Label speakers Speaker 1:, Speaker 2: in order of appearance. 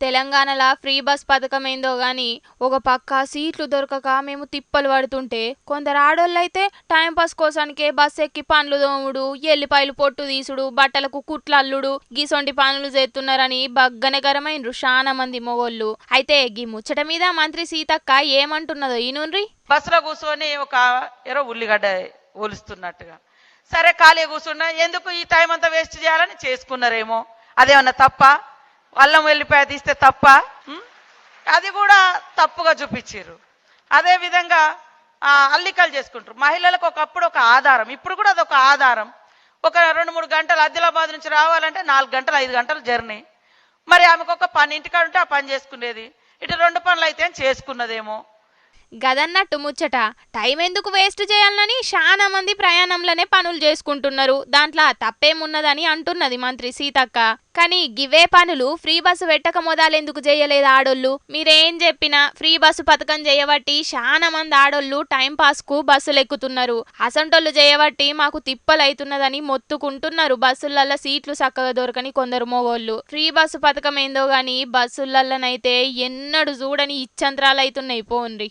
Speaker 1: తెలంగాణలో free bus పథకం ఏందో కానీ ఒక పక్క సీట్లు దొరకక మేము తిప్పలు పడుతుంటే కొందరు ఆడోళ్ళైతే టైంపాస్ కోసానికే బస్ ఎక్కి పండ్లు దోముడు ఎల్లిపాయలు పొట్టు తీసుడు బట్టలకు కుట్లు అల్లుడు గీసొంటి పనులు చేస్తున్నారని బగ్గనే గరమైనరు చాలా మంది మొగోళ్ళు. అయితే గీ ముచ్చట మీద మంత్రి సీతక్క ఏమంటున్నదో ఈనుండ్రి?
Speaker 2: బస్సులో కూర్చొని ఒక ఎరో ఉల్లిగడ్డ ఒలుస్తున్నట్టుగా. సరే ఖాళీ కూర్చున్నా ఎందుకు ఈ టైం అంతా వేస్ట్ చేయాలని చేసుకున్నారేమో? అదేమన్నా తప్ప? అల్లం వెళ్ళిపోయి తీస్తే తప్ప? అది కూడా తప్పుగా చూపించారు. అదేవిధంగా అల్లికలు చేసుకుంటారు. మహిళలకు ఒకప్పుడు ఒక ఆధారం ఇప్పుడు కూడా అదొక ఆధారం. ఒక రెండు మూడు గంటలు ఆదిలాబాద్ నుంచి రావాలంటే నాలుగు గంటలు ఐదు గంటలు జర్నీ. మరి ఆమెకు ఒక పని ఇంటికాడ ఉంటే ఆ పని చేసుకునేది. ఇటు రెండు పనులు అయితే చేసుకున్నదేమో.
Speaker 1: గదన్నట్టు ముచ్చట టైం ఎందుకు వేస్ట్ చేయాలని చాలా మంది ప్రయాణంలోనే పనులు చేసుకుంటున్నారు. దాంట్లో తప్పేమున్నదని అంటున్నది మంత్రి సీతక్క. కానీ గివే పనులు ఫ్రీ బస్సు పెట్టక మొదలెందుకు చేయలేదు ఆడోళ్ళు? మీరేం చెప్పినా ఫ్రీ బస్సు పథకం చేయబట్టి చాలా మంది ఆడోళ్ళు టైం పాస్కు బస్సులు ఎక్కుతున్నారు అసంటోళ్ళు చేయబట్టి మాకు తిప్పలైతున్నదని మొత్తుకుంటున్నారు. బస్సులల్లో సీట్లు చక్కగా దొరకని కొందరు మోగోళ్ళు. ఫ్రీ బస్సు పథకం ఏందో గాని బస్సులల్లనైతే ఎన్నడు చూడని ఇచ్చంత్రాలు అవుతున్నాయి పోన్రి.